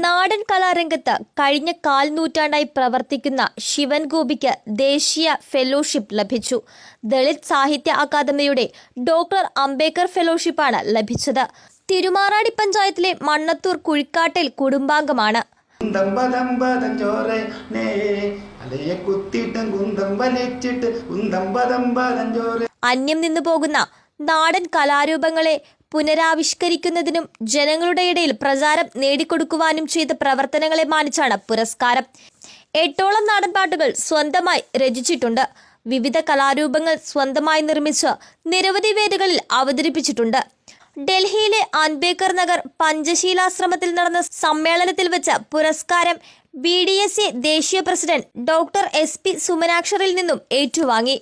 നാടൻ കലാരംഗത്ത് കഴിഞ്ഞ കാൽ നൂറ്റാണ്ടായി പ്രവർത്തിക്കുന്ന ശിവൻ ഗോപിക്ക് ദേശീയ ഫെലോഷിപ്പ് ലഭിച്ചു. ദളിത് സാഹിത്യ അക്കാദമിയുടെ ഡോക്ടർ അംബേദ്കർ ഫെലോഷിപ്പാണ് ലഭിച്ചത്. തിരുമാറാടി പഞ്ചായത്തിലെ മണ്ണത്തൂർ കുഴിക്കാട്ടിൽ കുടുംബാംഗമാണ്. അന്യം നിന്നു പോകുന്ന നാടൻ കലാരൂപങ്ങളെ പുനരാവിഷ്കരിക്കുന്നതിനും ജനങ്ങളുടെ ഇടയിൽ പ്രചാരം നേടിക്കൊടുക്കുവാനും ചെയ്ത പ്രവർത്തനങ്ങളെ മാനിച്ചാണ് പുരസ്കാരം. എട്ടോളം നാടൻപാട്ടുകൾ സ്വന്തമായി രചിച്ചിട്ടുണ്ട്. വിവിധ കലാരൂപങ്ങൾ സ്വന്തമായി നിർമ്മിച്ച് നിരവധി വേദികളിൽ അവതരിപ്പിച്ചിട്ടുണ്ട്. ഡൽഹിയിലെ അൻബേക്കർ നഗർ പഞ്ചശീലാശ്രമത്തിൽ നടന്ന സമ്മേളനത്തിൽ വെച്ച പുരസ്കാരം ബി ഡി എസ് എ ദേശീയ പ്രസിഡന്റ് ഡോക്ടർ എസ് പി സുമനാക്ഷറിൽ നിന്നും ഏറ്റുവാങ്ങി.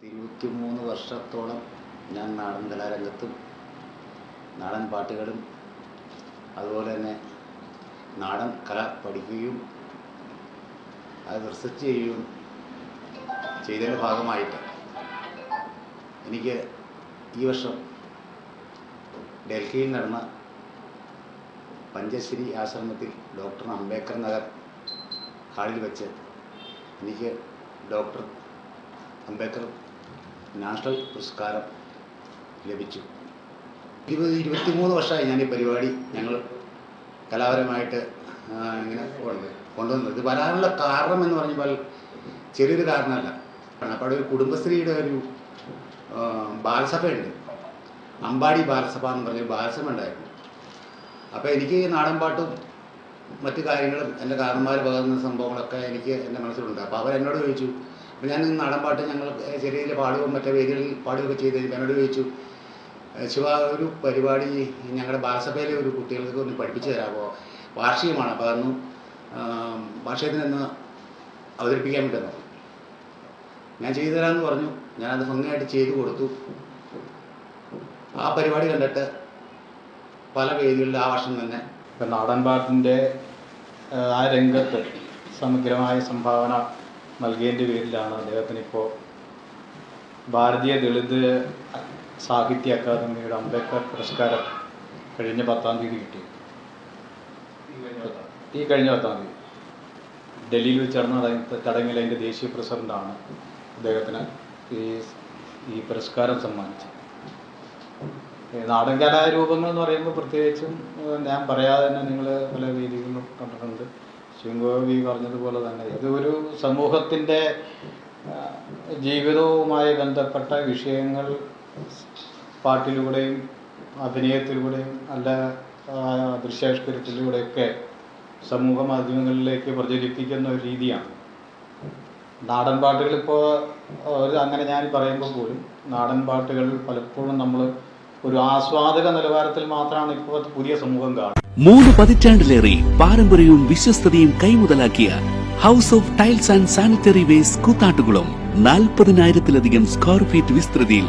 ഇരുപത്തിമൂന്ന് വർഷത്തോളം ഞാൻ നാടൻ കലാരംഗത്തും നാടൻ പാട്ടുകളും അതുപോലെ തന്നെ നാടൻ കല പഠിക്കുകയും അത് റിസർച്ച് ചെയ്യുകയും ചെയ്തതിന്റെ ഭാഗമായിട്ട് എനിക്ക് ഈ വർഷം ഡൽഹിയിൽ നടന്ന പഞ്ചശ്രീ ആശ്രമത്തിൽ ഡോക്ടർ അംബേദ്കർ നഗർ ഹാളിൽ വെച്ച് എനിക്ക് ഡോക്ടർ അംബേദ്കർ നാഷണൽ പുരസ്കാരം ലഭിച്ചു. ഇരുപത് ഇരുപത്തിമൂന്ന് വർഷമായി ഞാൻ ഈ പരിപാടി ഞങ്ങൾ കലാപരമായിട്ട് ഇങ്ങനെ കൊണ്ട് കൊണ്ടുവന്നത്. ഇത് വരാനുള്ള കാരണം എന്ന് പറഞ്ഞാൽ ചെറിയൊരു കാരണമല്ല. അപ്പോൾ അവിടെ ഒരു കുടുംബശ്രീയുടെ ഒരു ബാലസഭയുണ്ട്. അമ്പാടി ബാലസഭ എന്ന് പറഞ്ഞൊരു ബാലസഭ ഉണ്ടായിരുന്നു. അപ്പോൾ എനിക്ക് നാടൻ പാട്ടും മറ്റു കാര്യങ്ങളും എന്റെ കാരണന്മാർ പകർന്ന സംഭവങ്ങളൊക്കെ എനിക്ക് എന്റെ മനസ്സിലുണ്ട്. അപ്പോൾ അവർ എന്നോട് ചോദിച്ചു അപ്പോൾ ഞാൻ നാടൻ പാട്ട് ഞങ്ങൾ ചെറിയ പാടുകയും മറ്റേ വേദികളിൽ പാടുകയൊക്കെ ചെയ്ത് എന്നോട് ചോദിച്ചു "ഏഹ് ശിവ ഒരു പരിപാടി ഞങ്ങളുടെ ബാലസഭയിലെ ഒരു കുട്ടികൾക്ക് ഒന്ന് പഠിപ്പിച്ചു തരാമോ വാർഷികമാണ്. അപ്പോൾ അതൊന്നും വാർഷികത്തിനൊന്ന് നിന്ന് അവതരിപ്പിക്കാൻ പറ്റുന്നു ഞാൻ ചെയ്തു തരാമെന്ന് പറഞ്ഞു. ഞാനത് ഭംഗിയായിട്ട് ചെയ്തു കൊടുത്തു. ആ പരിപാടി കണ്ടിട്ട് പല വേദികളിൽ ആ വർഷം തന്നെ ഇപ്പം നാടൻ പാട്ടിന്റെ ആ രംഗത്ത് സമഗ്രമായ സംഭാവന നൽകിയതിന്റെ പേരിലാണ് അദ്ദേഹത്തിന് ഇപ്പോൾ ഭാരതീയ ദളിത് സാഹിത്യ അക്കാദമിയുടെ അംബേദ്കർ പുരസ്കാരം കഴിഞ്ഞ പത്താം തീയതി കിട്ടി. ഈ കഴിഞ്ഞ പത്താം തീയതി. ഡൽഹിയിൽ വെച്ച് നടന്ന ചടങ്ങിൽ അതിന്റെ ദേശീയ പ്രസിഡന്റാണ് അദ്ദേഹത്തിന് ഈ ഈ പുരസ്കാരം സമ്മാനിച്ചത്. നാടൻ കലാരൂപങ്ങൾ എന്ന് പറയുമ്പോൾ പ്രത്യേകിച്ചും ഞാൻ പറയാതെ തന്നെ നിങ്ങൾ പല വേദികളിലും കണ്ടിട്ടുണ്ട്. ശിവഗോപി പറഞ്ഞതുപോലെ തന്നെ ഇത് ഒരു സമൂഹത്തിന്റെ ജീവിതവുമായി ബന്ധപ്പെട്ട വിഷയങ്ങൾ പാട്ടിലൂടെയും അഭിനയത്തിലൂടെയും അല്ല ദൃശ്യാവിഷ്കരണത്തിലൂടെയൊക്കെ സമൂഹ മാധ്യമങ്ങളിലേക്ക് പ്രചരിപ്പിക്കുന്ന ഒരു രീതിയാണ്. നാടൻ പാട്ടുകൾ ഇപ്പോൾ അങ്ങനെ ഞാൻ പറയുമ്പോൾ പോലും നാടൻ പാട്ടുകൾ പലപ്പോഴും നമ്മൾ ഒരു ആസ്വാദക നിലവാരത്തിൽ മാത്രമാണ് ഇപ്പോൾ പുതിയ സമൂഹം കാണുന്നത്. മൂന്ന് പതിറ്റാണ്ടിലേറെ പാരമ്പര്യവും വിശ്വസ്തതയും കൈമുതലാക്കിയ house of tiles and sanitary waste Koothattukulam നാൽപ്പതിനായിരത്തിലധികം സ്ക്വയർ ഫീറ്റ് വിസ്തൃതിയിൽ